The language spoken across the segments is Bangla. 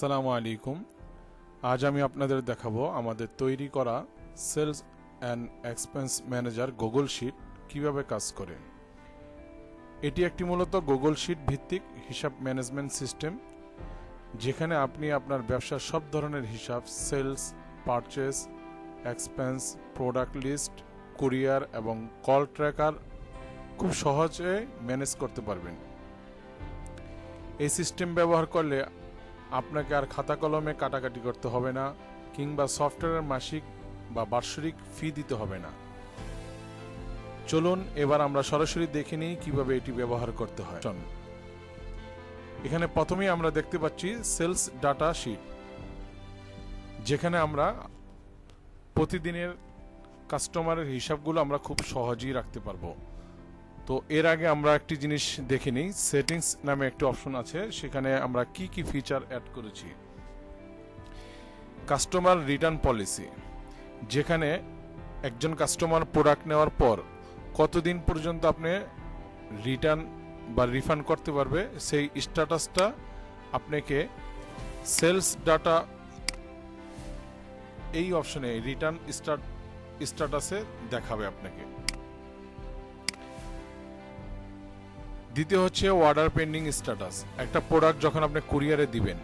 আসসালামু আলাইকুম। আজ আমি আপনাদের দেখাবো আমাদের তৈরি করা sales and expense manager Google sheet কীভাবে কাজ করে। এটি একটি মূলত গুগল শিট ভিত্তিক হিসাব ম্যানেজমেন্ট সিস্টেম, যেখানে আপনি আপনার ব্যবসার সব ধরনের হিসাব, sales, purchase, expense, product list, courier এবং কল ট্র্যাকার খুব সহজে ম্যানেজ করতে পারবেন। এই সিস্টেম ব্যবহার করলে আপনাকে আর খাতা কলমে কাটাকাটি করতে হবে না, কিংবা সফটওয়্যারের মাসিক বা বার্ষিক ফি দিতে হবে না চলুন, এবার আমরা সরাসরি দেখে নিই কীভাবে এটি ব্যবহার করতে হয়। এখানে প্রথমেই আমরা দেখতে পাচ্ছি সেলস ডাটা শিট, যেখানে আমরা প্রতিদিনের কাস্টমারের হিসাবগুলো আমরা খুব সহজেই রাখতে পারব তো এর আগে আমরা একটি জিনিস দেখে নিই। সেটিংস নামে একটি অপশন আছে। সেখানে আমরা কি কি ফিচার অ্যাড করেছি? কাস্টমার রিটার্ন পলিসি যেখানে একজন কাস্টমার প্রোডাক্ট নেওয়ার পর কতদিন পর্যন্ত আপনি রিটার্ন বা রিফান্ড করতে পারবে, সেই স্ট্যাটাসটা আপনাকে সেলস ডাটা এই অপশনে রিটার্ন স্টার্ট স্ট্যাটাসে দেখাবে আপনাকে। দ্বিতীয় হচ্ছে অর্ডার পেন্ডিং স্ট্যাটাস একটা প্রোডাক্ট যখন আপনি কুরিয়ারে দিবেন।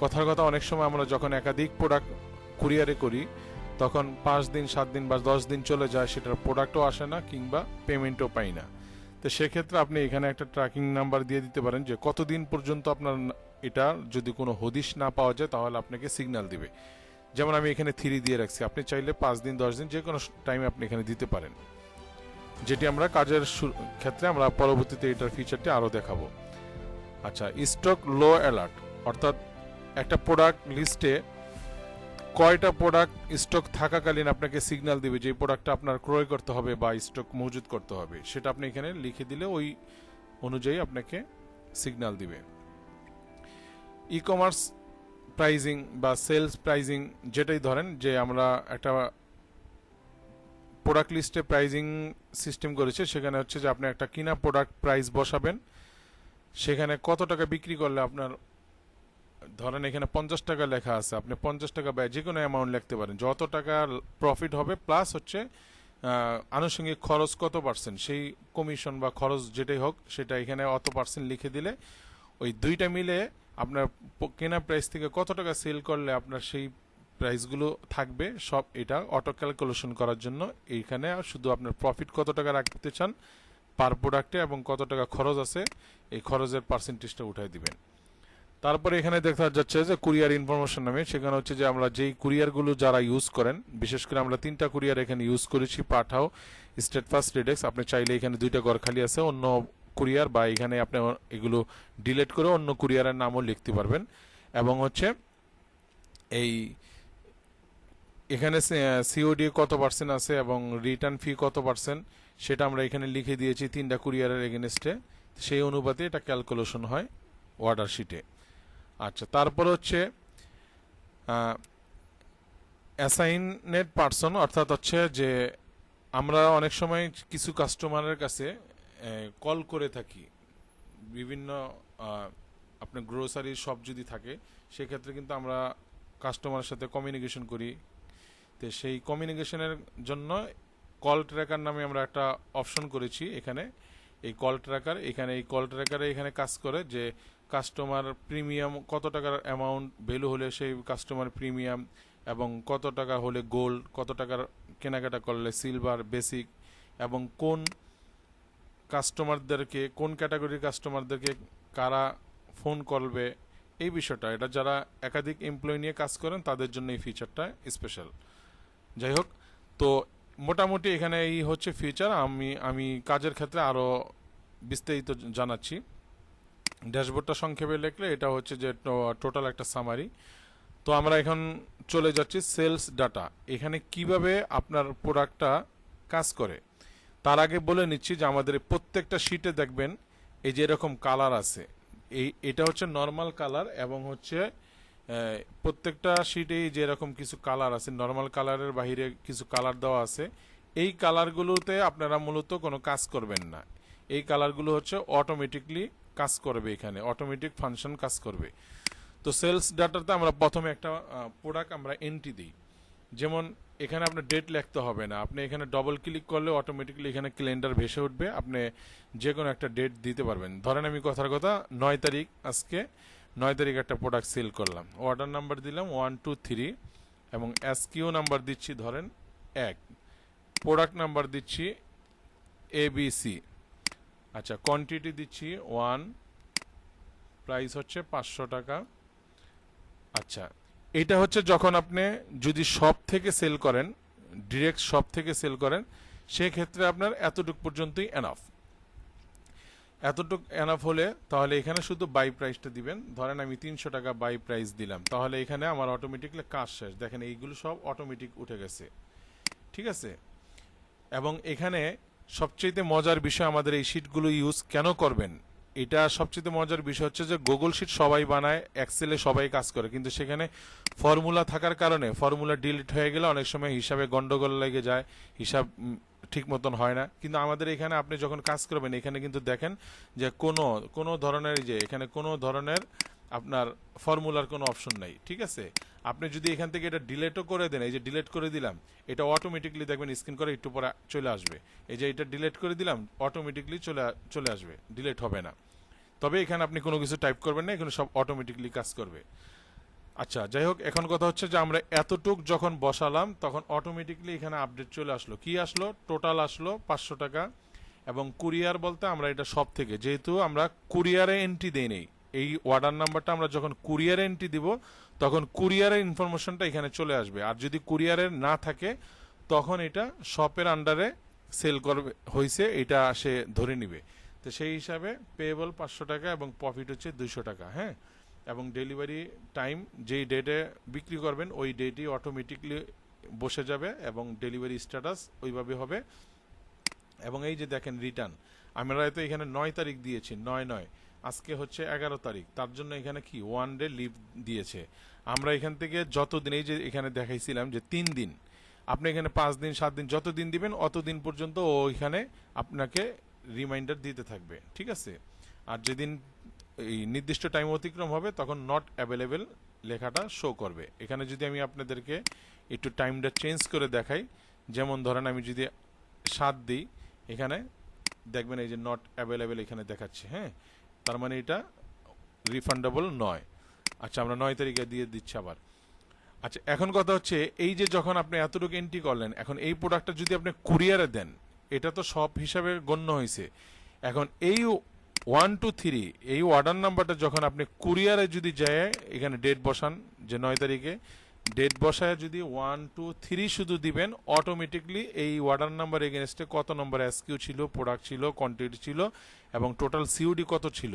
কথার কথা অনেক সময় আমরা যখন একাধিক প্রোডাক্ট কুরিয়ারে করি, তখন পাঁচ দিন, সাত দিন বা দশ দিন চলে যায়, সেটার প্রোডাক্টও আসে না কিংবা পেমেন্টও পাই না। তো সেক্ষেত্রে আপনি এখানে একটা ট্র্যাকিং নাম্বার দিয়ে দিতে পারেন যে কতদিন পর্যন্ত আপনার এটা যদি কোনো হদিশ না পাওয়া যায়, তাহলে আপনাকে সিগন্যাল দিবে। যেমন আমি এখানে থ্রি দিয়ে রাখছি, আপনি চাইলে পাঁচ দিন, দশ দিন যে কোনো টাইমে আপনি এখানে দিতে পারেন। যেটি আমরা কাজের ক্ষেত্রে আমরা পরবর্তীতে এটার ফিচারটি আরও দেখাবো। আচ্ছা স্টক লো অ্যালার্ট অর্থাৎ একটা প্রোডাক্ট লিস্টে কয়টা প্রোডাক্ট স্টক থাকাকালীন আপনাকে সিগন্যাল দিবে যে প্রোডাক্টটা আপনার ক্রয় করতে হবে বা স্টক মজুদ করতে হবে। সেটা আপনি এখানে লিখে দিলে ওই অনুযায়ী আপনাকে সিগন্যাল দিবে। ই কমার্স প্রাইজিং বা সেলস প্রাইজিং যেটাই ধরেন যে আমরা একটা প্রোডাক্ট লিস্টে প্রাইজিং সিস্টেম করেছে, সেখানে হচ্ছে যে আপনি একটা কিনা প্রোডাক্ট প্রাইস বসাবেন, সেখানে কত টাকা বিক্রি করলে আপনার, ধরেন এখানে পঞ্চাশ টাকা লেখা আছে, আপনি পঞ্চাশ টাকা ব্যয়, যে কোনো অ্যামাউন্ট লিখতে পারেন, যত টাকা প্রফিট হবে প্লাস হচ্ছে আনুষঙ্গিক খরচ কত পার্সেন্ট সেই কমিশন বা খরচ যেটাই হোক, সেটা এখানে অত পার্সেন্ট লিখে দিলে, ওই দুইটা মিলে আপনার কেনা প্রাইস থেকে কত টাকা সেল করলে আপনার সেই প্রাইসগুলো থাকবে, সব এটা অটো ক্যালকুলেশন করার জন্য। এইখানে শুধু আপনার প্রফিট কত টাকা রাখতে চান পার প্রোডাক্টে এবং কত টাকা খরচ আছে, এই খরচের পার্সেন্টেজটা উঠাই দিবেন। তারপরে এখানে দেখা যাচ্ছে যে কুরিয়ার ইনফরমেশন নামে, সেখানে হচ্ছে যে আমরা যেই কুরিয়ারগুলো যারা ইউজ করেন, বিশেষ করে আমরা তিনটা কুরিয়ার এখানে ইউজ করেছি, পাঠাও স্টেট ফার্স্ট রেডেক্স আপনি চাইলে এখানে দুইটা ঘর খালি আছে, অন্য কুরিয়ার বা এখানে আপনি এগুলো ডিলিট করে অন্য কুরিয়ারের নামও লিখতে পারবেন। এবং হচ্ছে এই এখানে সিওডি কত পার্সেন্ট আছে এবং রিটার্ন ফি কত পার্সেন্ট সেটা আমরা এখানে লিখে দিয়েছি তিনটা কুরিয়ারের এগেনস্টে সেই অনুপাতে এটা ক্যালকুলেশন হয় অর্ডার শিটে আচ্ছা তারপর হচ্ছে অ্যাসাইনেড পার্সন অর্থাৎ হচ্ছে যে আমরা অনেক সময় কিছু কাস্টমারের কাছে কল করে থাকি। বিভিন্ন আপনার গ্রোসারি শপ যদি থাকে, সেক্ষেত্রে কিন্তু আমরা কাস্টমারের সাথে কমিউনিকেশন করি। তো সেই কমিউনিকেশনের জন্য কল ট্র্যাকার নামে আমরা একটা অপশন করেছি এখানে। এই কল ট্র্যাকার এখানে এই কল ট্র্যাকারে এখানে কাজ করে যে কাস্টমার প্রিমিয়াম কত টাকার অ্যামাউন্ট ভ্যালু হলে সেই কাস্টমার প্রিমিয়াম এবং কত টাকা হলে গোল্ড কত টাকার কেনাকাটা করলে সিলভার বেসিক এবং কোন কাস্টমারদেরকে কোন ক্যাটাগরির কাস্টমারদেরকে কারা ফোন করবে, এই বিষয়টা। এটা যারা একাধিক এমপ্লয়ি নিয়ে কাজ করেন, তাদের জন্য এই ফিচারটা স্পেশাল যাই হোক তো মোটামুটি এখানে এই হচ্ছে ফিচার আমি আমি কাজের ক্ষেত্রে আরও বিস্তারিত জানাচ্ছি। ড্যাশবোর্ডটা সংক্ষেপে লিখলে এটা হচ্ছে যে টোটাল একটা সামারি তো আমরা এখন চলে যাচ্ছি সেলস ডাটা এখানে কীভাবে আপনার প্রোডাক্টটা কাজ করে? তার আগে বলে নিচ্ছি যে, আমাদের প্রত্যেকটা শিটে দেখবেন, এই যে এরকম কালার আছে, এই, এটা হচ্ছে নর্মাল কালার এবং হচ্ছে প্রত্যেকটা শিটেই যেরকম কিছু কালার আছে নর্মাল কালারের বাইরে কিছু কালার দেওয়া আছে, এই কালারগুলোতে আপনারা মূলত কোনো কাজ করবেন না। এই কালারগুলো হচ্ছে অটোমেটিকলি কাজ করবে এখানে অটোমেটিক ফাংশন কাজ করবে। তো সেলস ডাটাতে আমরা প্রথমে একটা প্রোডাক্ট আমরা এন্ট্রি দিই। যেমন এখানে আপনার ডেট লিখতে হবে না, আপনি এখানে ডবল ক্লিক করলে অটোমেটিক্যালি এখানে ক্যালেন্ডার ভেসে উঠবে, আপনি যে কোনো একটা ডেট দিতে পারবেন। ধরেন আমি কথার কথা, নয় তারিখ আজকে নয় তারিখ একটা প্রোডাক্ট সেল করলাম। অর্ডার নাম্বার দিলাম ওয়ান টু থ্রি এবং এসকিউ নাম্বার দিচ্ছি ধরেন এক। প্রোডাক্ট নাম্বার দিচ্ছি এবিসি আচ্ছা কোয়ান্টিটি দিচ্ছি ওয়ান প্রাইস হচ্ছে পাঁচশো টাকা। আচ্ছা এটা হচ্ছে যখন আপনি যদি শপ থেকে সেল করেন ডিরেক্ট শপ থেকে সেল করেন, সেক্ষেত্রে আপনার এতটুক পর্যন্তই এনাফ এতটুক এনাফ হলে তাহলে এখানে শুধু বাই প্রাইসটা দিবেন। ধরেন আমি তিনশো টাকা বাই প্রাইস দিলাম। তাহলে এখানে আমার অটোমেটিকলি কাজ শেষ। দেখেন এইগুলো সব অটোমেটিক উঠে গেছে। ঠিক আছে? এবং এখানে সবচেয়ে মজার বিষয় আমাদের এই শিটগুলো ইউজ কেন করবেন? এটা সবচেয়ে মজার বিষয় হচ্ছে যে গুগল শিট সবাই বানায় এক্সেলে সবাই কাজ করে। কিন্তু সেখানে ফর্মুলা থাকার কারণে ফর্মুলা ডিলিট হয়ে গেলে অনেক সময় হিসাবে গন্ডগোল লেগে যায়, হিসাব ঠিক মতন হয় না। কিন্তু আমাদের এখানে আপনি যখন কাজ করবেন, এখানে কিন্তু দেখেন যে কোনো কোনো ধরনের যে, এখানে কোনো ধরনের আপনার ফর্মুলার কোনো অপশন নাই, ঠিক আছে? আপনি যদি এখান থেকে এটা ডিলেটও করে দেন, এই যে ডিলেট করে দিলাম, এটা অটোমেটিকলি দেখবেন স্ক্রিন করে একটু পরে চলে আসবে। এই যে এটা ডিলেট করে দিলাম অটোমেটিকলি চলে চলে আসবে, ডিলেট হবে না। তবে এখানে আপনি কোনো কিছু টাইপ করবেন না, এখানে সব অটোমেটিকলি কাজ করবে। আচ্ছা যাই হোক এখন কথা হচ্ছে যে আমরা এতটুক যখন বসালাম, তখন অটোমেটিকলি এখানে আপডেট চলে আসলো। কি আসলো? টোটাল আসলো পাঁচশো টাকা এবং কুরিয়ার বলতে আমরা এটা সব থেকে যেহেতু আমরা কুরিয়ারে এন্ট্রি দেই নেই, এই অর্ডার নাম্বারটা আমরা যখন কুরিয়ারে এন্ট্রি দিব, তখন কুরিয়ারের ইনফরমেশনটা এখানে চলে আসবে। আর যদি কুরিয়ারের না থাকে, তখন এটা শপের আন্ডারে সেল করবে হয়েছে এটা সে ধরে নিবে। তো সেই হিসাবে পেয়েবল পাঁচশো টাকা এবং প্রফিট হচ্ছে দুইশো টাকা হ্যাঁ? এবং ডেলিভারি টাইম যেই ডেটে বিক্রি করবেন, ওই ডেটই অটোমেটিকলি বসে যাবে এবং ডেলিভারি স্ট্যাটাস ওইভাবে হবে। এবং এই যে দেখেন রিটার্ন আমরা হয়তো এখানে নয় তারিখ দিয়েছি, নয় নয়, আজকে হচ্ছে এগারো তারিখ, তার জন্য এখানে কি ওয়ান ডে লিভ দিয়েছে। আমরা এখান থেকে যতদিন, এই যে এখানে দেখাইছিলাম যে তিন দিন, আপনি এখানে পাঁচ দিন, সাত দিন যত দিন দিবেন অত দিন পর্যন্ত ও এখানে আপনাকে রিমাইন্ডার দিতে থাকবে, ঠিক আছে? আর যেদিন এই নির্দিষ্ট টাইম অতিক্রম হবে, তখন নট অ্যাভেলেবেল লেখাটা শো করবে। এখানে যদি আমি আপনাদেরকে একটু টাইমটা চেঞ্জ করে দেখাই, যেমন ধরেন আমি যদি সাত দিই, এখানে দেখবেন এই যে নট অ্যাভেলেবেল এখানে দেখাচ্ছে হ্যাঁ? তার মানে এটা রিফান্ডেবল নয়। আচ্ছা আমরা নয় তারিখে দিয়ে দিচ্ছি আবার। আচ্ছা এখন কথা হচ্ছে, এই যে যখন আপনি এতটুকু এন্ট্রি করলেন, এখন এই প্রোডাক্টটা যদি আপনি কুরিয়ারে দেন, এটা তো সব হিসাবে গণ্য হয়েছে এখন এই ওয়ান টু থ্রি এই অর্ডার নাম্বারটা যখন আপনি কুরিয়ারে যদি যায়, এখানে ডেট বসান, যে নয় তারিখে ডেট বসায় যদি ওয়ান টু থ্রি শুধু দিবেন অটোমেটিকলি এই অর্ডার নাম্বার এগেনস্টে কত নম্বর এসকিউ ছিল প্রোডাক্ট ছিল কোয়ান্টিটি ছিল, এবং টোটাল সিউডি কত ছিল,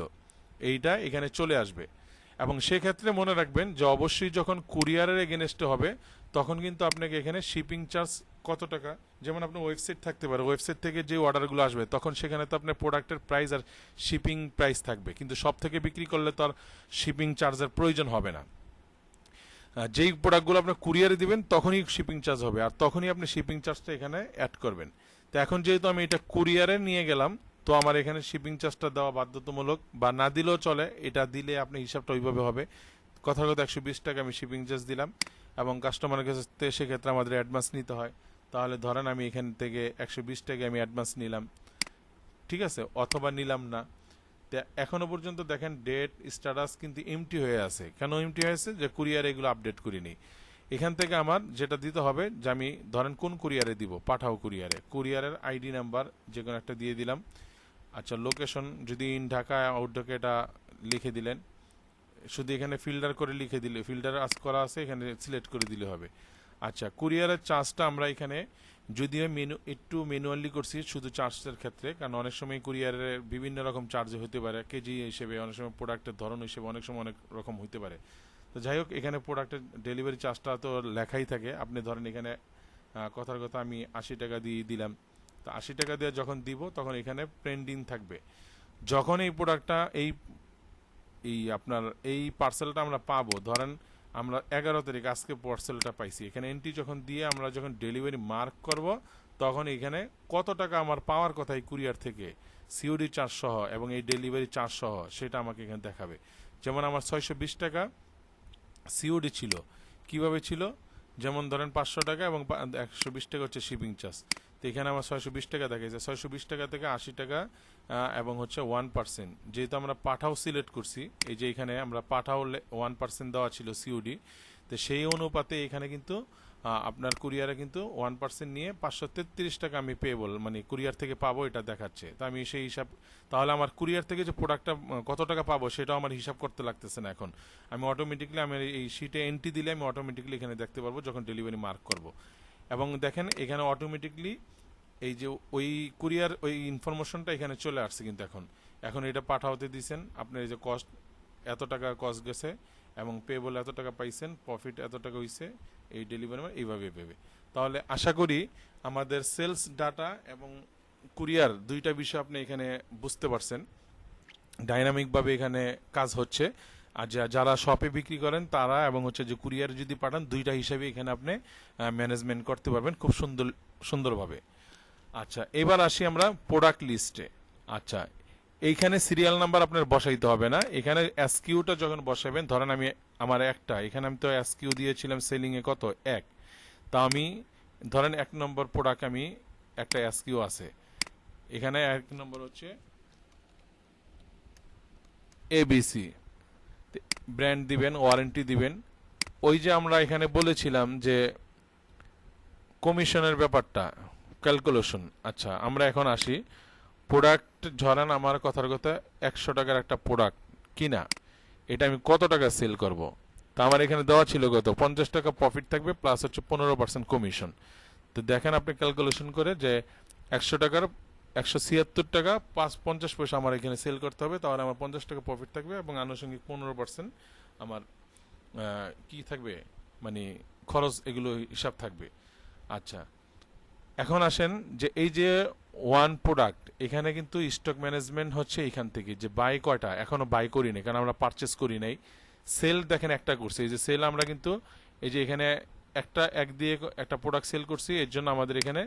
এইটা এখানে চলে আসবে। এবং সেক্ষেত্রে মনে রাখবেন যে অবশ্যই যখন কুরিয়ারের এগেনস্টে হবে, তখন কিন্তু আপনাকে এখানে শিপিং চার্জ কত টাকা? যেমন আপনার ওয়েবসাইট থাকতে পারে ওয়েবসাইট থেকে যে অর্ডারগুলো আসবে, তখন সেখানে তো আপনার প্রোডাক্টের প্রাইস আর শিপিং প্রাইস থাকবে। কিন্তু সব থেকে বিক্রি করলে তো আর শিপিং চার্জের প্রয়োজন হবে না। যেই প্রোডাক্টগুলো আপনি কুরিয়ারে দিবেন, তখনই শিপিং চার্জ হবে, আর তখনই আপনি শিপিং চার্জটা এখানে অ্যাড করবেন। তো এখন যেহেতু আমি এটা কুরিয়ারে নিয়ে গেলাম, তো আমার এখানে শিপিং চার্জটা দেওয়া বাধ্যতামূলক বা না দিলেও চলে, এটা দিলে আপনি হিসাবটা ওইভাবে হবে। কথার কথা একশো বিশ টাকা আমি শিপিং চার্জ দিলাম, এবং কাস্টমারের কাছে সেক্ষেত্রে আমাদের অ্যাডভান্স নিতে হয়। তাহলে ধরেন আমি এখান থেকে একশো বিশ টাকা আমি অ্যাডভান্স নিলাম। ঠিক আছে? অথবা নিলাম না। তা এখনও পর্যন্ত দেখেন ডেট স্ট্যাটাস কিন্তু এমটি হয়ে আছে। কেন এমটি হয়েছে যে কুরিয়ার এগুলো আপডেট করিনি। এখান থেকে আমার যেটা দিতে হবে যে আমি ধরেন কোন কুরিয়ারে দিব? পাঠাও কুরিয়ারে কুরিয়ারের আইডি নাম্বার যে কোনো একটা দিয়ে দিলাম। আচ্ছা লোকেশন যদি ইন ঢাকা আউট ঢাকা এটা লিখে দিলেন। শুধু এখানে ফিল্টার করে লিখে দিলে ফিল্টার আজ করা আছে, এখানে সিলেক্ট করে দিলে হবে। আচ্ছা কুরিয়ারের চার্জটা আমরা এখানে, যদিও মেনু একটু ম্যানুয়ালি করছি শুধু চার্জের ক্ষেত্রে, কারণ অনেক সময় কুরিয়ারের বিভিন্ন রকম চার্জ হতে পারে, কেজি হিসেবে, অনেক সময় প্রোডাক্টের ধরন হিসেবে অনেক সময় অনেক রকম হতে পারে। তো যাই হোক, এখানে প্রোডাক্টের ডেলিভারি চার্জটা তো লেখাই থাকে। আপনি ধরেন এখানে কথার কথা আমি আশি টাকা দিয়ে দিলাম। তো আশি টাকা দিয়ে যখন দিব, তখন এখানে পেন্ডিং থাকবে। যখন এই প্রোডাক্টটা এই এই আপনার, এই পার্সেলটা আমরা পাবো, ধরেন আমরা এগারো তারিখ আজকে পার্সেলটা পাইছি। এখানে এন্ট্রি যখন দিয়ে আমরা যখন ডেলিভারি মার্ক করব, তখন এখানে কত টাকা আমার পাওয়ার কথা এই কুরিয়ার থেকে? সিওডি চার্জ সহ এবং এই ডেলিভারি চার্জ সহ, সেটা আমাকে এখানে দেখাবে। যেমন আমার ছয়শো বিশ টাকা সিওডি ছিল। কীভাবে ছিল? যেমন ধরেন পাঁচশো টাকা এবং একশো বিশ টাকা হচ্ছে শিপিং চার্জ তো এখানে আমার ছয়শো বিশ টাকা দেখাইছে। ছয়শো বিশ টাকা থেকে আশি টাকা এবং হচ্ছে ওয়ান পার্সেন্ট। যেহেতু আমরা পাঠাও সিলেক্ট করছি, এই যে এখানে আমরা পাঠাও ওয়ান পার্সেন্ট দেওয়া ছিল সিওডি তো সেই অনুপাতে এখানে কিন্তু আপনার কুরিয়ারে কিন্তু ওয়ান পার্সেন্ট নিয়ে পাঁচশো তেত্রিশ টাকা আমি পেয়েবল মানে কুরিয়ার থেকে পাবো এটা দেখাচ্ছে। তো আমি সেই হিসাব, তাহলে আমার কুরিয়ার থেকে যে প্রোডাক্টটা কত টাকা পাবো সেটাও আমার হিসাব করতে লাগতেছে না এখন। আমি অটোমেটিকলি আমি এই শিটে এন্ট্রি দিলে আমি অটোমেটিকলি এখানে দেখতে পারব, যখন ডেলিভারি মার্ক করব। এবং দেখেন এখানে অটোমেটিকলি এই যে ওই কুরিয়ার ওই ইনফরমেশনটা এখানে চলে আসছে কিন্তু এখন। এখন এটা পাঠাতে দিছেন, আপনার এই যে কস্ট এত টাকা কস্ট গেছে এবং পেবল এত টাকা পাইছেন প্রফিট এত টাকা হইছে, এই ডেলিভারি এইভাবে পেবে। তাহলে আশা করি আমাদের সেলস ডাটা এবং কুরিয়ার দুইটা বিষয় আপনি এখানে বুঝতে পারছেন। ডাইনামিকভাবে এখানে কাজ হচ্ছে। আর যারা শপে বিক্রি করেন, তারা এবং হচ্ছে যে কুরিয়ার যদি পাঠান, দুইটা হিসাবে এখানে আপনি ম্যানেজমেন্ট করতে পারবেন খুব সুন্দর, সুন্দরভাবে। আচ্ছা এবার আসি আমরা প্রোডাক্ট লিস্টে আচ্ছা এইখানে সিরিয়াল নাম্বার আপনার বসাইতে হবে না। এখানে এসকিউটা যখন বসাবেন, ধরেন আমি আমার একটা, এখানে আমি তো এসকিউ দিয়েছিলাম সেলিংয়ে কত? এক। তা আমি, ধরেন এক নম্বর প্রোডাক্ট আমি, একটা এসকিউ আছে। এখানে এক নম্বর হচ্ছে এবিসি ব্র্যান্ড দিবেন ওয়ারেন্টি দিবেন। ওই যে আমরা এখানে বলেছিলাম যে কমিশনের ব্যাপারটা ক্যালকুলেশন আচ্ছা আমরা এখন আসি। প্রোডাক্ট ধরেন আমার কথার কথা, একশো টাকার একটা প্রোডাক্ট কিনা, এটা আমি কত টাকা সেল করব? তা আমার এখানে দেওয়া ছিল কত? পঞ্চাশ টাকা প্রফিট থাকবে প্লাস হচ্ছে পনেরো পার্সেন্ট কমিশন তো দেখেন আপনি ক্যালকুলেশন করে যে একশো টাকার একশো ছিয়াত্তর টাকা, পাঁচ পঞ্চাশ পয়সা আমার এখানে সেল করতে হবে, তাহলে আমার পঞ্চাশ টাকা প্রফিট থাকবে এবং আনুষঙ্গিক পনেরো পার্সেন্ট আমার কি থাকবে? মানে খরচ এগুলো হিসাব থাকবে। আচ্ছা এখন আসেন যে এই যে ওয়ান প্রোডাক্ট এখানে কিন্তু স্টক ম্যানেজমেন্ট হচ্ছে এখান থেকে, যে বাই কয়টা? এখনও বাই করি নাই কারণ আমরা পারচেস করি নাই। সেল দেখেন একটা করছি, এই যে সেল আমরা কিন্তু, এই যে এখানে একটা, এক দিয়ে একটা প্রোডাক্ট সেল করছি, এর জন্য আমাদের এখানে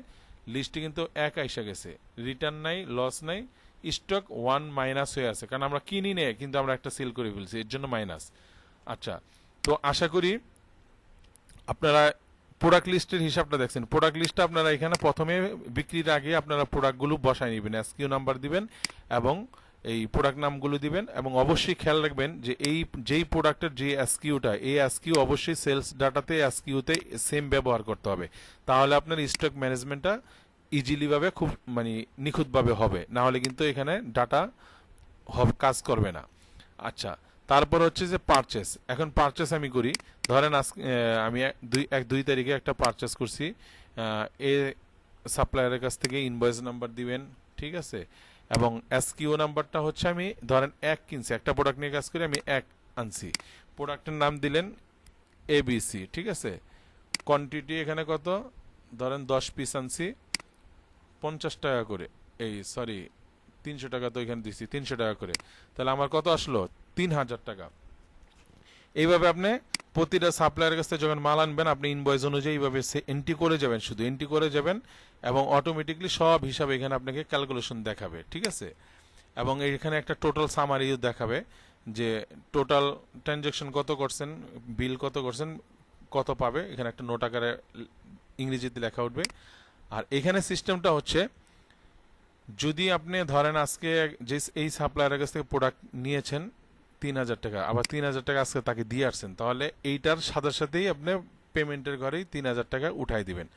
লিস্টে কিন্তু এক আইসা গেছে। রিটার্ন নাই লস নাই স্টক ওয়ান মাইনাস হয়ে আছে। কারণ আমরা কিনি নে, কিন্তু আমরা একটা সেল করে ফেলছি, এর জন্য মাইনাস আচ্ছা তো আশা করি আপনারা প্রোডাক্ট লিস্টের হিসাবটা দেখছেন। প্রোডাক্ট লিস্টটা আপনারা এখানে প্রথমে বিক্রির আগে আপনারা প্রোডাক্টগুলো বসায় নেবেন এসকিউ নাম্বার দিবেন এবং এই প্রোডাক্ট নামগুলো দিবেন এবং অবশ্যই খেয়াল রাখবেন যে এই, যেই প্রোডাক্টের যে এসকিউটা এই এসকিউ অবশ্যই সেলস ডাটাতে এসকিউতে সেম ব্যবহার করতে হবে। তাহলে আপনার স্টক ম্যানেজমেন্টটা ইজিলি ভাবে খুব মানে নিখুঁতভাবে হবে। না হলে কিন্তু এখানে ডাটা কাজ করবে না। আচ্ছা তারপর হচ্ছে যে পারচেস এখন পারচেস আমি করি। ধরেন আজ আমি দুই, এক, দুই তারিখে একটা পারচেস করছি। এ সাপ্লায়ারের কাছ থেকে ইনভয়েস নাম্বার দিবেন, ঠিক আছে? এবং এসকিউ নাম্বারটা হচ্ছে আমি, ধরেন এক কিনছি, একটা প্রোডাক্ট নিয়ে কাজ করি, আমি এক আনছি। প্রোডাক্টের নাম দিলেন এবিসি ঠিক আছে? কোয়ান্টিটি এখানে কত? ধরেন দশ পিস আনছি, পঞ্চাশ টাকা করে। এই সরি তিনশো টাকা তো এখানে দিচ্ছি তিনশো টাকা করে। তাহলে আমার কত আসলো? তিন হাজার টাকা। এইভাবে আপনি প্রতিটা সাপ্লায়ারের কাছ থেকে যখন মাল আনবেন, আপনি ইনভয়েস অনুযায়ী এইভাবে এন্ট্রি করে যাবেন, শুধু এন্ট্রি করে যাবেন এবং অটোমেটিকলি সব হিসাবে এখানে আপনাকে ক্যালকুলেশন দেখাবে, ঠিক আছে? এবং এখানে একটা টোটাল সামারিও দেখাবে যে টোটাল ট্রানজ্যাকশন কত করছেন বিল কত করছেন, কত পাবে, এখানে একটা নোট আকারে ইংরেজিতে লেখা উঠবে। আর এখানে সিস্টেমটা হচ্ছে, যদি আপনি ধরেন আজকে যে এই সাপ্লায়ারের কাছ থেকে প্রোডাক্ট নিয়েছেন তিন হাজার টাকা। আবার তিন হাজার টাকা আজকে তাকে দিয়ে আসছেন। তাহলে এইটার সাথে সাথেই আপনি পেমেন্টের ঘরেই তিন হাজার টাকা উঠাই দিবেন।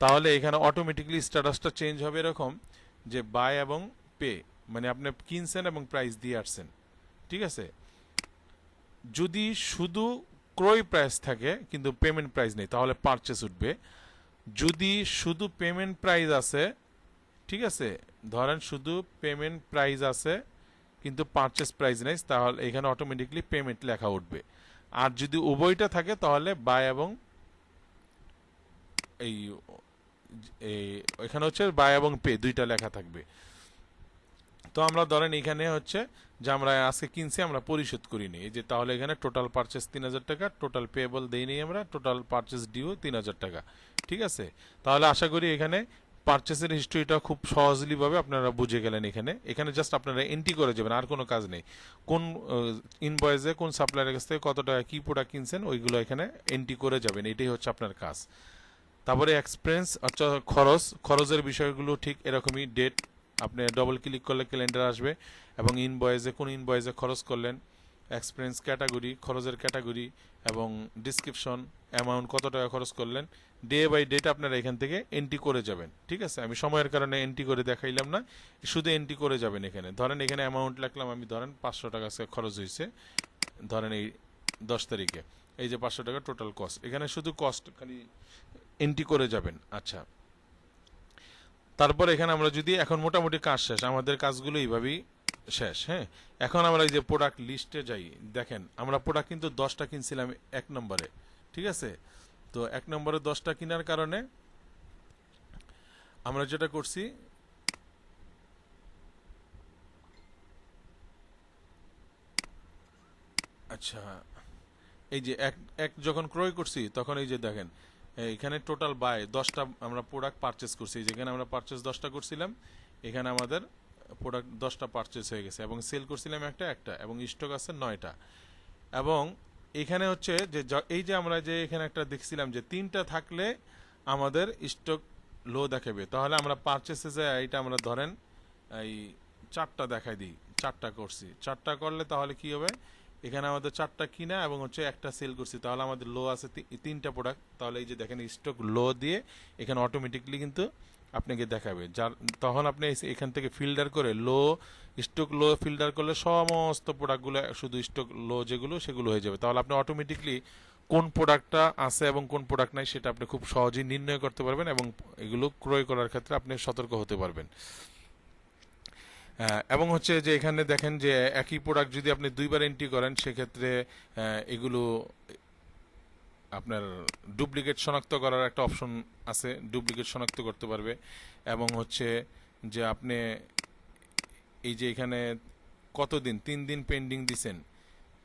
তাহলে এখানে অটোমেটিকলি স্ট্যাটাসটা চেঞ্জ হবে এরকম যে বাই এবং পে মানে আপনি কিনছেন এবং প্রাইস দিয়ে আসছেন। ঠিক আছে? যদি শুধু ক্রয় প্রাইস থাকে, কিন্তু পেমেন্ট প্রাইস নেই, তাহলে পারচেস উঠবে। যদি শুধু পেমেন্ট প্রাইস আছে, ঠিক আছে? ধরেন শুধু পেমেন্ট প্রাইস আছে কিন্তু পারচেস প্রাইস নেই, তাহলে এখানে অটোমেটিকলি পেমেন্ট লেখা উঠবে। আর যদি উভয়টা থাকে, তাহলে বাই এবং এই এখানে হচ্ছে বাই এবং পে দুইটা লেখা থাকবে। তো আমরা ধরেন এখানে হচ্ছে যে আমরা আজকে কিনছি, আমরা পরিশোধ করিনি। যে তাহলে এখানে টোটাল পারচেস তিন হাজার টাকা টোটাল পেয়েবল দেইনি আমরা টোটাল পারচেস ডিউ তিন হাজার টাকা। ঠিক আছে? তাহলে আশা করি এখানে পারচেসের হিস্ট্রিটা খুব সহজলি ভাবে আপনারা বুঝে গেলেন এখানে। এখানে জাস্ট আপনারা এন্ট্রি করে যাবেন, আর কোনো কাজ নেই। কোন ইনভয়েসে কোন সাপ্লায়ারের কাছ থেকে কত টাকা, কি প্রোডাক্ট কিনছেন, ওইগুলো এখানে এন্ট্রি করে যাবেন। এটাই হচ্ছে আপনার কাজ। তারপরে এক্সপেন্স অর্থাৎ খরচ। খরচের বিষয়গুলো ঠিক এরকমই ডেট আপনি ডবল ক্লিক করলে ক্যালেন্ডার আসবে এবং ইনভয়েসে কোন ইনভয়েসে খরচ করলেন এক্সপেন্স ক্যাটাগরি খরচের ক্যাটাগরি এবং ডিসক্রিপশন অ্যামাউন্ট কত টাকা খরচ করলেন ডে বাই ডেট আপনারা এখান থেকে এন্ট্রি করে যাবেন, ঠিক আছে? আমি সময়ের কারণে এন্ট্রি করে দেখাইলাম না, শুধু এন্ট্রি করে যাবেন এখানে। ধরেন এখানে অ্যামাউন্ট লিখলাম আমি, ধরেন পাঁচশো টাকা খরচ হয়েছে, ধরেন এই দশ তারিখে। এই যে পাঁচশো টাকা টোটাল কস্ট এখানে শুধু কস্ট খালি এন্ট্রি করে যাবেন আচ্ছা। তারপর এখানে আমরা যদি, এখন মোটামুটি কাজ শেষ, আমাদের কাজগুলো এইভাবেই শেষ হ্যাঁ? এখন আমরা এই যে প্রোডাক্ট লিস্টে যাই, দেখেন, আমরা প্রোডাক্ট কিন্তু দশটা কিনছিলাম এক নম্বরে, ঠিক আছে? তো এক নম্বরে দশটা কেনার কারণে আমরা যেটা করছি আচ্ছা এই যে এক এক যখন ক্রয় করছি, তখন এই যে দেখেন, এখানে টোটাল বাই দশটা আমরা প্রোডাক্ট পারচেস করছি, যেখানে আমরা পারচেস দশটা করছিলাম, এখানে আমাদের প্রোডাক্ট দশটা পারচেস হয়ে গেছে এবং সেল করছিলাম একটা একটা এবং স্টক আছে নয়টা। এবং এখানে হচ্ছে যে এই যে আমরা যে এখানে একটা দেখছিলাম যে তিনটা থাকলে আমাদের স্টক লো দেখাবে। তাহলে আমরা পারচেসে যে এইটা আমরা ধরেন, এই চারটা দেখাই দিই, চারটা করছি। চারটা করলে তাহলে কি হবে? এখানে আমাদের চারটা কিনা এবং হচ্ছে একটা সেল করছি। তাহলে আমাদের লো আছে তিনটা প্রোডাক্ট তাহলে এই যে দেখেন স্টক লো দিয়ে এখানে অটোমেটিকলি কিন্তু আপনাকে দেখাবে। যার, তখন আপনি এখান থেকে ফিল্টার করে লো স্টক লো ফিল্টার করলে সমস্ত প্রোডাক্টগুলো শুধু স্টক লো যেগুলো, সেগুলো হয়ে যাবে। তাহলে আপনি অটোমেটিকলি কোন প্রোডাক্টটা আছে এবং কোন প্রোডাক্ট নাই, সেটা আপনি খুব সহজেই নির্ণয় করতে পারবেন এবং এগুলো ক্রয় করার ক্ষেত্রে আপনি সতর্ক হতে পারবেন। এবং হচ্ছে যে এখানে দেখেন যে একই প্রোডাক্ট যদি আপনি দুইবার এন্ট্রি করেন, সেক্ষেত্রে এগুলো আপনার ডুপ্লিকেট শনাক্ত করার একটা অপশন আছে ডুপ্লিকেট শনাক্ত করতে পারবে। এবং হচ্ছে যে আপনি এই যে এখানে কতদিন? তিন দিন পেন্ডিং দিছেন।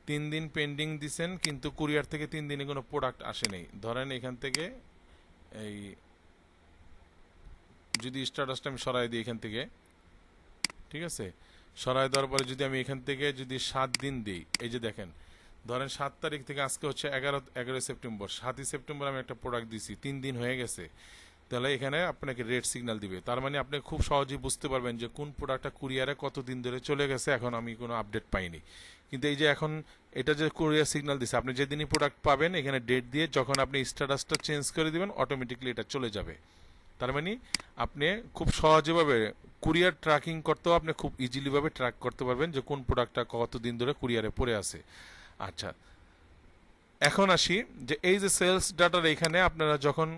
তিন দিন পেন্ডিং দিছেন, কিন্তু কুরিয়ার থেকে তিন দিনে কোনো প্রোডাক্ট আসে নাই। ধরেন এখান থেকে এই যদি স্ট্যাটাসটা আমি সরাই দিই এখান থেকে ঠিক আছে? সরাই দেওয়ার পরে যদি আমি এখান থেকে যদি সাত দিন দিই, এই যে দেখেন, ধরেন সাত তারিখ থেকে আজকে হচ্ছে এগারো, এগারোই সেপ্টেম্বর, সাতই সেপ্টেম্বর আমি একটা প্রোডাক্ট দিছি, তিন দিন হয়ে গেছে। তাহলে এখানে আপনাকে রেড সিগন্যাল দিবে। তার মানে আপনি খুব সহজেই বুঝতে পারবেন যে কোন প্রোডাক্টটা কুরিয়ারে কত দিন ধরে চলে গেছে, এখন আমি কোনো আপডেট পাইনি। কিন্তু এই যে এখন এটা যে কুরিয়ার সিগন্যাল দিছে, আপনি যেদিনই প্রোডাক্ট পাবেন, এখানে ডেট দিয়ে যখন আপনি স্ট্যাটাসটা চেঞ্জ করে দিবেন অটোমেটিকলি এটা চলে যাবে। তার মানে আপনি খুব সহজেভাবে কুরিয়ার ট্র্যাকিং করতেও আপনি খুব ইজিলিভাবে ট্র্যাক করতে পারবেন যে কোন প্রোডাক্টটা কতদিন ধরে কুরিয়ারে পড়ে আছে। আচ্ছা এখন আসি যে এই যে সেলস ডাটার এখানে আপনারা যখন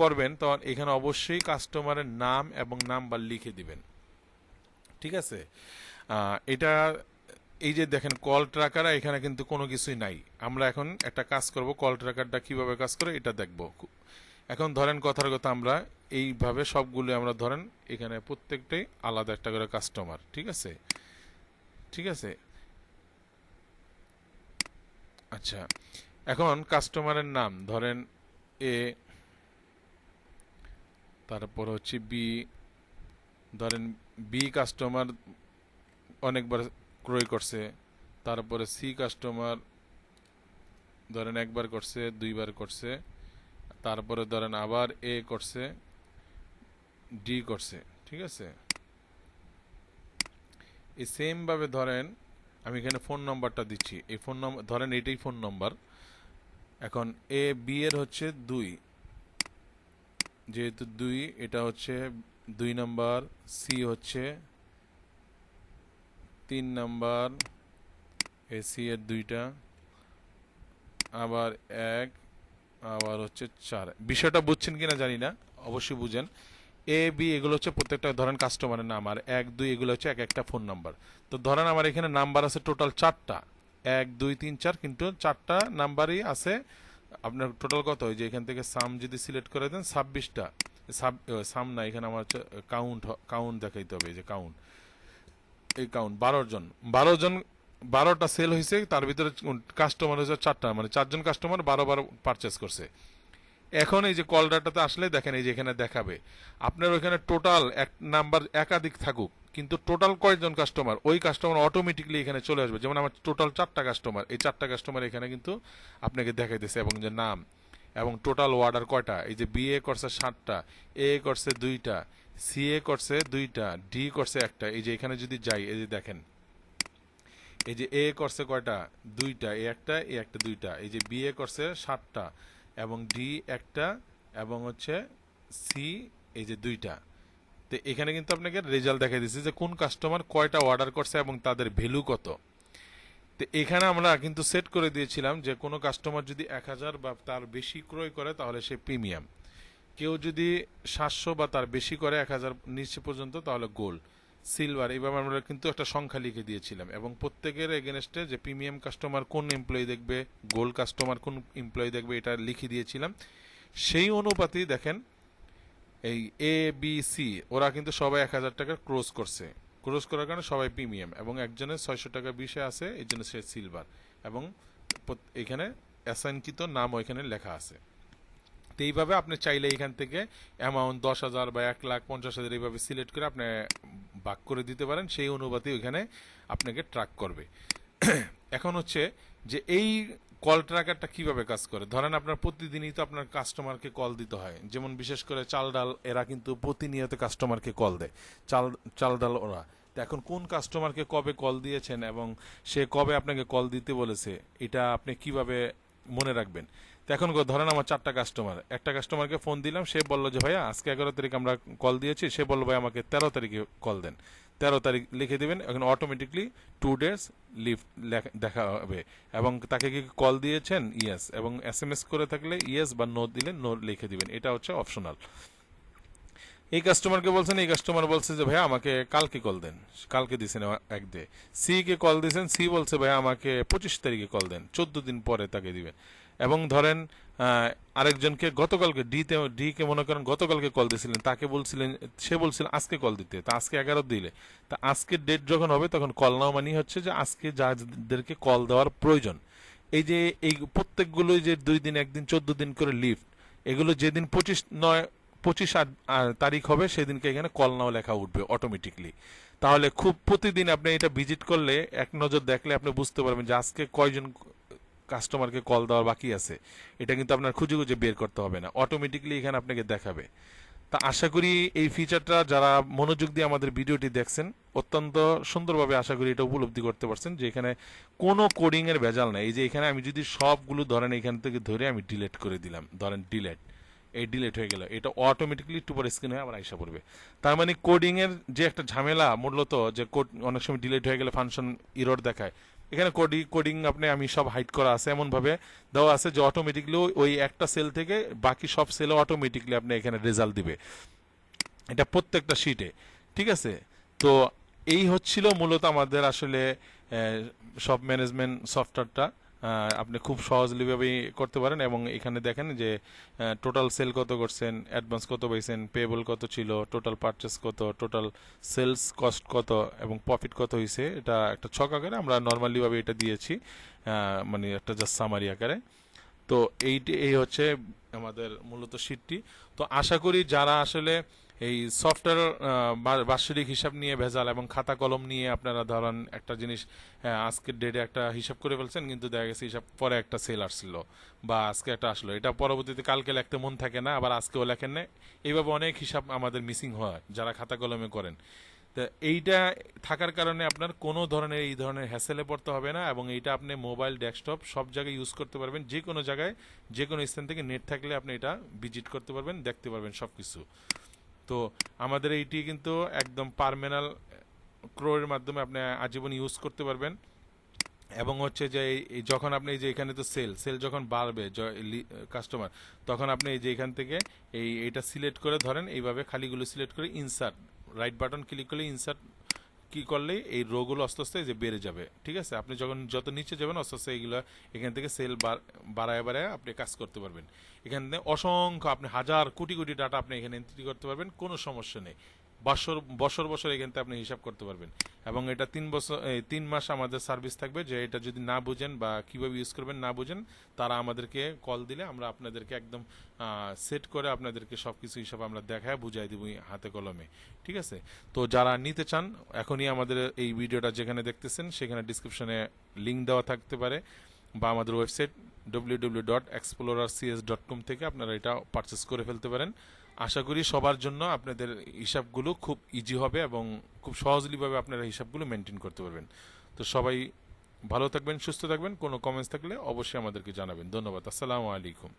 করবেন, তখন এখানে অবশ্যই কাস্টমারের নাম এবং নাম্বার লিখে দিবেন। ঠিক আছে? এটা এই যে দেখেন কল ট্র্যাকার এখানে কিন্তু কোনো কিছুই নাই। আমরা এখন একটা কাজ করব কল ট্র্যাকারটা কীভাবে কাজ করে, এটা দেখব। এখন ধরেন কথার কথা আমরা, এইভাবে সবগুলো আমরা ধরেন, এখানে প্রত্যেকটাই আলাদা একটা করে কাস্টমার ঠিক আছে? ঠিক আছে? আচ্ছা এখন কাস্টমারের নাম, ধরেন এ তারপর হচ্ছে বি ধরেন বি কাস্টমার অনেকবার ক্রয় করছে, তারপরে সি কাস্টমার ধরেন একবার করছে, দুইবার করছে তারপরে ধরেন আবার এ করছে ডি করছে, ঠিক আছে? এই সেমভাবে ধরেন, আমি এখানে ফোন নম্বরটা দিচ্ছি। এই ফোন নম্বর ধরেন এটাই ফোন নম্বর এখন এ বি এর হচ্ছে দুই। যেহেতু দুই, এটা হচ্ছে দুই নম্বর সি হচ্ছে তিন নাম্বার সি এর দুইটা। আবার এক আবার হচ্ছে চার। বিষয়টা বুঝছেন কিনা জানি না, অবশ্যই বুঝেন। এ বি এগুলো হচ্ছে প্রত্যেকটা, ধরেন কাস্টমারের নাম আর এক, দুই, এগুলো হচ্ছে এক একটা ফোন নাম্বার তো ধরেন আমার এখানে নাম্বার আছে টোটাল চারটা। এক, দুই, তিন, চার, কিন্তু চারটা নাম্বারই আছে। আপনার টোটাল কত? হয় যে এখান থেকে সাম যদি সিলেক্ট করে দেন, ছাব্বিশটা। সাব সাম না, এখানে আমার হচ্ছে কাউন্ট কাউন্ট দেখাইতে হবে যে কাউন্ট এই কাউন্ট বারো জন। বারো জন বারোটা সেল হয়েছে তার ভিতরে কাস্টমার হয়েছে চারটা মানে চারজন কাস্টমার বারো বারো পারচেস করছে। এখন এই যে কল ডাটাতে আসলে দেখেন, এই যে এখানে দেখাবে, আপনার ওইখানে টোটাল এক নাম্বার একাধিক থাকুক, কিন্তু টোটাল কয়েকজন কাস্টমার ওই কাস্টমার অটোমেটিকলি এখানে চলে আসবে। যেমন আমার টোটাল চারটা কাস্টমার এই চারটা কাস্টমার এখানে কিন্তু আপনাকে দেখাইতেছে এবং যে নাম, এবং টোটাল অর্ডার কয়টা? এই যে বিএ করছে সাতটা এ করছে দুইটা সি এ করছে দুইটা ডি করছে একটা, এই যে এখানে যদি যাই, এই যে দেখেন এই যে এ করছে কয়টা? দুইটা। এ একটা এ একটা দুইটা। এই যে বি এ করছে সাতটা। এবং ডি একটা, এবং হচ্ছে সি এই যে দুইটা। তো এখানে কিন্তু আপনাকে রেজাল্ট দেখাই দিচ্ছে যে কোন কাস্টমার কয়টা অর্ডার করছে এবং তাদের ভ্যালু কত। তো এখানে আমরা কিন্তু সেট করে দিয়েছিলাম যে কোনো কাস্টমার যদি এক হাজার বা তার বেশি ক্রয় করে তাহলে সে প্রিমিয়াম কেউ যদি সাতশো বা তার বেশি করে এক হাজার নিচে পর্যন্ত তাহলে গোল্ড সিলভার, এইভাবে আমরা কিন্তু একটা সংখ্যা লিখে দিয়েছিলাম। এবং প্রত্যেকের এগেনস্টে যে প্রিমিয়াম কাস্টমার কোন এমপ্লয়ি দেখবে গোল্ড কাস্টমার কোন এমপ্লয়ি দেখবে, এটা লিখে দিয়েছিলাম। সেই অনুপাতেই দেখেন, এই এ বি সি ওরা কিন্তু সবাই এক হাজার টাকা ক্রোজ করছে। ক্রোজ করার কারণে সবাই প্রিমিয়াম এবং একজনের ছয়শো টাকা বিশে আছে এই জন্য সে সিলভার এবং এখানে অ্যাসাইনকৃত নাম ওইখানে লেখা আছে। তো এইভাবে আপনি চাইলে এখান থেকে অ্যামাউন্ট দশ হাজার বা এক লাখ পঞ্চাশ হাজার এইভাবে সিলেক্ট করে আপনি ভাগ করে দিতে পারেন। সেই অনুপাতে ওইখানে আপনাকে ট্র্যাক করবে। এখন হচ্ছে যে এই কল ট্র্যাকারটা কীভাবে কাজ করে? ধরেন আপনার প্রতিদিনই তো আপনার কাস্টমারকে কল দিতে হয়। যেমন বিশেষ করে চাল ডাল এরা কিন্তু প্রতিনিয়ত কাস্টমারকে কল দেয়। চাল চাল ডাল ওরা। তো এখন কোন কাস্টমারকে কবে কল দিয়েছেন এবং সে কবে আপনাকে কল দিতে বলেছে, এটা আপনি কীভাবে মনে রাখবেন? এখন ধরেন আমার চারটা কাস্টমার একটা কাস্টমারকে ফোন দিলাম, সে বলল যে, ভাইয়া, আজকে এগারো তারিখ আমরা কল দিয়েছি। সে বলল, ভাই, আমাকে তেরো তারিখে কল দেন। তেরো তারিখ লিখে দিবেন, এখন অটোমেটিকলি টু ডেজ লিভ দেখা হবে। এবং তাকে কি কল দিয়েছেন? ইয়েস এবং এস এম এস করে থাকলে ইয়েস বা নো দিলে নো লিখে দিবেন। এটা হচ্ছে অপশনাল এই কাস্টমারকে বলছেন, এই কাস্টমার বলছে যে, ভাইয়া, আমাকে কালকে কল দেন। কালকে দিছেন এক ডে সি কে কল দিয়েছেন সি বলছে, ভাইয়া, আমাকে পঁচিশ তারিখে কল দেন। চোদ্দ দিন পরে তাকে দিবেন। এবং ধরেন আরেকজনকে গতকালকে ডি তে ডি কে মনে করেন গতকালকে কল দিয়েছিলেন, তাকে বলছিলেন, সে বলছিলেন আজকে কল দিতে, তা আজকে এগারো দিলে। তা আজকের ডেট যখন হবে, তখন কল নাও মানে হচ্ছে যে আজকে যাদেরকে কল দেওয়ার প্রয়োজন। এই যে, এই প্রত্যেকগুলোই যে দুই দিন, একদিন, চোদ্দ দিন করে লিফট এগুলো যেদিন পঁচিশ নয়, পঁচিশ তারিখ হবে, সেদিনকে এখানে কল নাও লেখা উঠবে অটোমেটিকলি তাহলে খুব, প্রতিদিন আপনি এটা ভিজিট করলে, এক নজর দেখলে আপনি বুঝতে পারবেন যে আজকে কয়জন কাস্টমারকে কল দেওয়ার বাকি আছে, এটা কিন্তু আপনার খুঁজে খুঁজে বের করতে হবে না অটোমেটিকলি এখানে আপনাকে দেখাবে। তা আশা করি এই ফিচারটা যারা মনোযোগ দিয়ে আমাদের ভিডিওটি দেখছেন, অত্যন্ত সুন্দরভাবে আশা করি এটা উপলব্ধি করতে পারছেন যে এখানে কোনো কোডিং এর ভেজাল নাই। এই যে এখানে আমি যদি সবগুলো ধরেন এখান থেকে ধরে আমি ডিলেট করে দিলাম, ধরেন ডিলেট এই ডিলেট হয়ে গেল, এটা অটোমেটিকলি একটু টুপার স্ক্রিনে আবার আইসা পড়বে। তার মানে কোডিং এর যে একটা ঝামেলা মূলত যে কোড অনেক সময় ডিলেট হয়ে গেলে ফাংশন ইরর দেখায় এখানে কোডি কোডিং আপনি, আমি সব হাইড করা আছে এমন ভাবে দেওয়া আছে যে অটোমেটিকলি ওই একটা সেল থেকে বাকি সব সেলও অটোমেটিকলি আপনি এখানে রেজাল্ট দিবে। এটা প্রত্যেকটা শিটে ঠিক আছে? তো এই হচ্ছিল মূলত আমাদের আসলে সব ম্যানেজমেন্ট সফটওয়্যারটা আপনি খুব সহজলিভাবে করতে পারেন এবং এখানে দেখেন যে টোটাল সেল কত করছেন অ্যাডভান্স কত পাইছেন পেবল কত ছিল টোটাল পারচেস কত টোটাল সেলস কস্ট কত এবং প্রফিট কত হয়েছে এটা একটা ছক আকারে আমরা নর্মালিভাবে এটা দিয়েছি মানে একটা জাস্ট সামারি আকারে। তো এইটি, এই হচ্ছে আমাদের মূলত শীটটি তো আশা করি যারা আসলে এই সফটওয়্যার বাৎসরিক হিসাব নিয়ে ভেজাল এবং খাতা কলম নিয়ে আপনারা ধরেন একটা জিনিস আজকের ডেটে একটা হিসাব করে ফেলছেন, কিন্তু দেখা গেছে হিসাব পরে একটা সেল আসছিল বা আজকে একটা আসলো। এটা পরবর্তীতে কালকে লেখতে মন থাকে না, আবার আজকেও লেখেন না। এইভাবে অনেক হিসাব আমাদের মিসিং হয়, যারা খাতা কলমে করেন। তো এইটা থাকার কারণে আপনার কোনো ধরনের এই ধরনের হ্যাসেলে পড়তে হবে না এবং এইটা আপনি মোবাইল ডেস্কটপ সব জায়গায় ইউজ করতে পারবেন। যে কোনো জায়গায় যে কোনো স্থান থেকে নেট থাকলে আপনি এটা ভিজিট করতে পারবেন, দেখতে পারবেন সব কিছু তো আমাদের এইটি কিন্তু একদম পারমেনাল ক্রোয়ের মাধ্যমে আপনি আজীবন ইউজ করতে পারবেন। এবং হচ্ছে যে যখন আপনি এই যে এখানে তো সেল সেল যখন বাড়বে কাস্টমার, তখন আপনি এই যে এখান থেকে এই এটা সিলেক্ট করে ধরেন, এইভাবে খালিগুলো সিলেক্ট করে ইনসার্ট, রাইট বাটন ক্লিক করলে ইনসার্ট কি করলে এই রোগগুলো আস্তে আস্তে যে বেড়ে যাবে? ঠিক আছে? আপনি যখন যত নিচে যাবেন, আস্তে আস্তে এগুলো এখান থেকে সেল বাড়ায় বাড়ায় আপনি কাজ করতে পারবেন। এখান থেকে অসংখ্য আপনি হাজার কোটি কোটি ডাটা আপনি এখানে এন্ট্রি করতে পারবেন, কোনো সমস্যা নেই। বছর বছর বছর এখান আপনি হিসাব করতে পারবেন। এবং এটা তিন বছর তিন মাস আমাদের সার্ভিস থাকবে যে এটা যদি না বুঝেন বা কীভাবে ইউজ করবেন না বুঝেন, তারা আমাদেরকে কল দিলে আমরা আপনাদেরকে একদম সেট করে আপনাদেরকে সব কিছু হিসাব আমরা দেখায় বুঝাই দিব হাতে কলমে। ঠিক আছে? তো যারা নিতে চান, এখনই আমাদের এই ভিডিওটা যেখানে দেখতেছেন, সেখানে ডিসক্রিপশনে লিঙ্ক দেওয়া থাকতে পারে। বা আমাদের website W W dot explorer CS dot com থেকে আপনারা এটা পারচেস করে ফেলতে পারেন। আশা করি সবার জন্য আপনাদের হিসাবগুলো খুব ইজি হবে এবং খুব সহজলিভাবে আপনারা হিসাবগুলো মেনটেন করতে পারবেন। তো সবাই ভালো থাকবেন, সুস্থ থাকবেন, কোনো কমেন্টস থাকলে অবশ্যই আমাদেরকে জানাবেন। ধন্যবাদ, আসসালামু আলাইকুম।